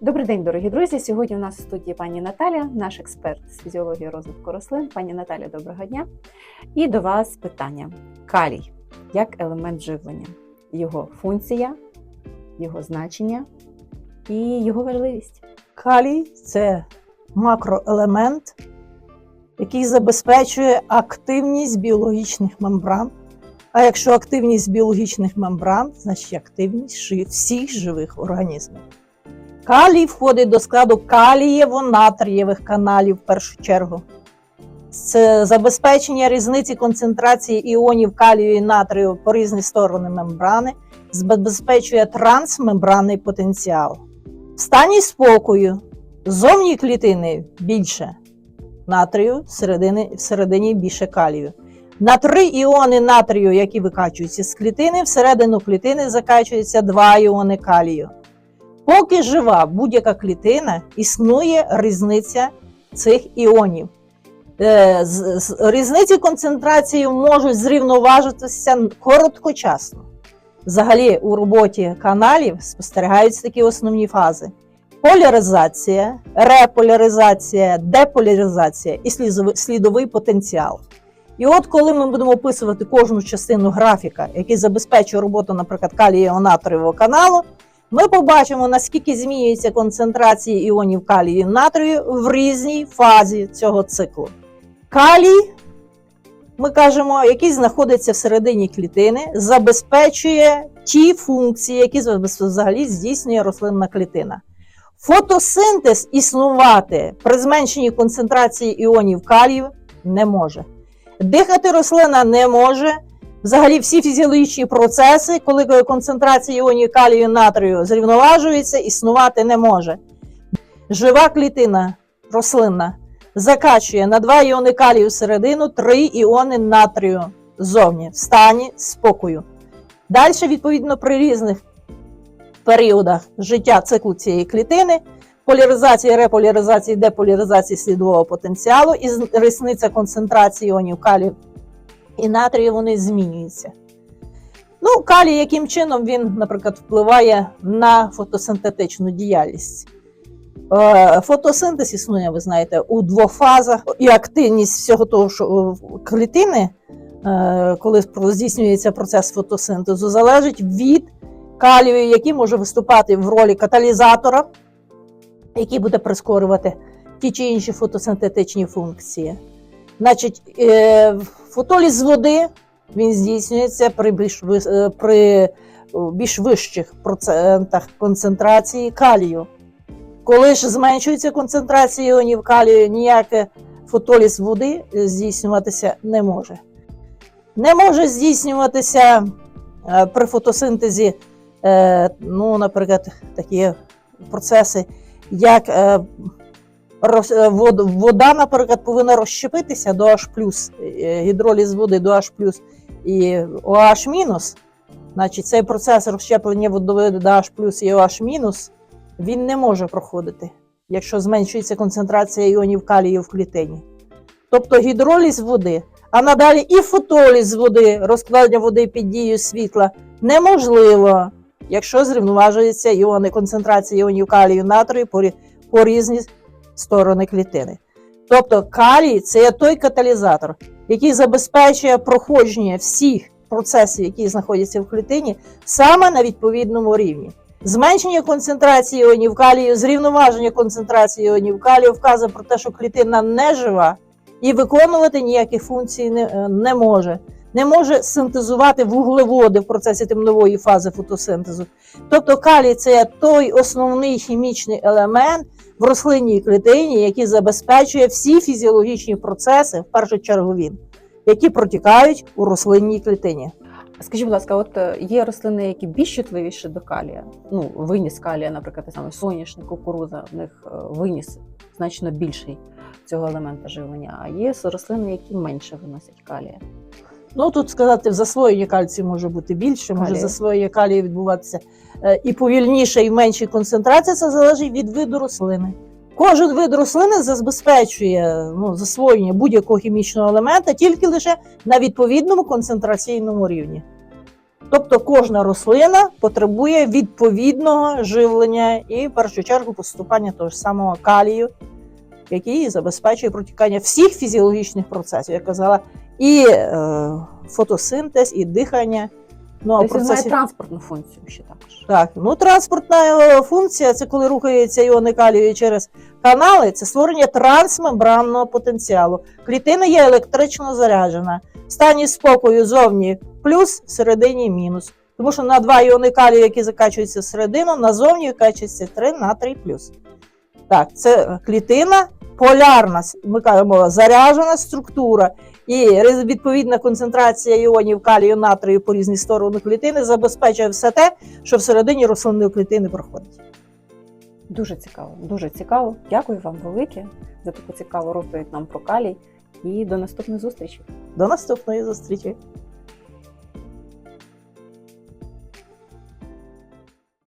Добрий день, дорогі друзі. Сьогодні у нас в студії пані Наталя, наш експерт з фізіології розвитку рослин. Пані Наталя, доброго дня. І до вас питання: калій як елемент живлення, його функція, його значення і його важливість. Калій це макроелемент, який забезпечує активність біологічних мембран. А якщо активність біологічних мембран, значить активність всіх живих організмів. Калій входить до складу калієво-натрієвих каналів в першу чергу. Це забезпечення різниці концентрації іонів калію і натрію по різні сторони мембрани, забезпечує трансмембранний потенціал. В стані спокою зовні клітини більше натрію, всередині, всередині більше калію. На три іони натрію, які викачуються з клітини, всередину клітини закачується два іони калію. Поки жива будь-яка клітина, існує різниця цих іонів. Е, Різниці концентрації можуть зрівноважитися короткочасно. Взагалі, у роботі каналів спостерігаються такі основні фази: поляризація, реполяризація, деполяризація і слідовий потенціал. І от коли ми будемо описувати кожну частину графіка, який забезпечує роботу, наприклад, калієво-натрієвого каналу, ми побачимо, наскільки змінюється концентрації іонів калію і натрію в різній фазі цього циклу. Калій ми кажемо, який знаходиться всередині клітини, забезпечує ті функції, які взагалі здійснює рослинна клітина. Фотосинтез існувати при зменшенні концентрації іонів калію не може. Дихати рослина не може. Взагалі, всі фізіологічні процеси, коли концентрація іонів калію натрію зрівноважується, існувати не може. Жива клітина рослинна закачує на 2 іони калію всередину, 3 іони натрію ззовні в стані спокою. Далі, відповідно, при різних періодах життя циклу цієї клітини, поляризації, реполяризації, деполяризації слідового потенціалу і різниця концентрації іонів калію і натрію вони змінюються. Ну, калій, яким чином він, наприклад, впливає на фотосинтетичну діяльність. Е, Фотосинтез існує, ви знаєте, у двох фазах, і активність всього того, що клітини, е, коли здійснюється процес фотосинтезу, залежить від калію, який може виступати в ролі каталізатора, який буде прискорювати ті чи інші фотосинтетичні функції. Значить, е, фотоліз води він здійснюється при більш, е, при більш вищих процентах концентрації калію. Коли ж зменшується концентрація іонів калію, ніяке фотоліз води е, здійснюватися не може. Не може здійснюватися е, при фотосинтезі, е, ну, наприклад, такі процеси, як е, е, вода, наприклад, повинна розщепитися до H+, е, гідроліз води до H+, і OH-, значить цей процес розщеплення водоводу до H+, і OH-, він не може проходити, якщо зменшується концентрація іонів калію в клітині. Тобто гідроліз води, а надалі і фотоліз води, розкладення води під дією світла неможливо, якщо зрівноважуються іони концентрація іонів калію натрію по різні сторони клітини. Тобто калій це той каталізатор, який забезпечує проходження всіх процесів, які знаходяться в клітині, саме на відповідному рівні. Зменшення концентрації іонів калію, зрівноваження концентрації іонів калію вказує про те, що клітина не жива і виконувати ніяких функцій не, е, не може. Не може синтезувати вуглеводи в процесі темнової фази фотосинтезу. Тобто калій це той основний хімічний елемент в рослинній клітині, який забезпечує всі фізіологічні процеси, в першу чергу він, які протікають у рослинній клітині. Скажіть, будь ласка, от е, є рослини, які більш чутливіші до калія. Ну, виніс калія, наприклад, саме соняшник, кукуруза, в них е, виніс значно більший цього елемента живлення, а є рослини, які менше виносять калія. Ну тут сказати, засвоєння кальцію може бути більше, може Калію. засвоєння калію відбуватися е, і повільніше, і в меншій концентрації. Це залежить від виду рослини. Кожен вид рослини забезпечує ну, засвоєння будь-якого хімічного елемента тільки лише на відповідному концентраційному рівні. Тобто кожна рослина потребує відповідного живлення і в першу чергу поступання того ж самого калію, який забезпечує протікання всіх фізіологічних процесів, я казала, і е, фотосинтез, і дихання. Ну, а Тобто він має транспортну функцію ще також. Так, ну транспортна е, функція це коли рухаються іони калію через канали, це створення трансмембранного потенціалу. Клітина є електрично заряджена. В стані спокою зовні плюс, всередині мінус. Тому що на два іони калію, які закачуються всередину, назовні викачується 3 натрій плюс. Так, це клітина полярна, ми кажемо, заряджена структура. І відповідна концентрація іонів калію натрію по різні сторони клітини забезпечує все те, що всередині рослинної клітини проходить. Дуже цікаво, дуже цікаво. Дякую вам велике за таку цікаву розповідь нам про калій. І до наступних зустрічей. До наступної зустрічі!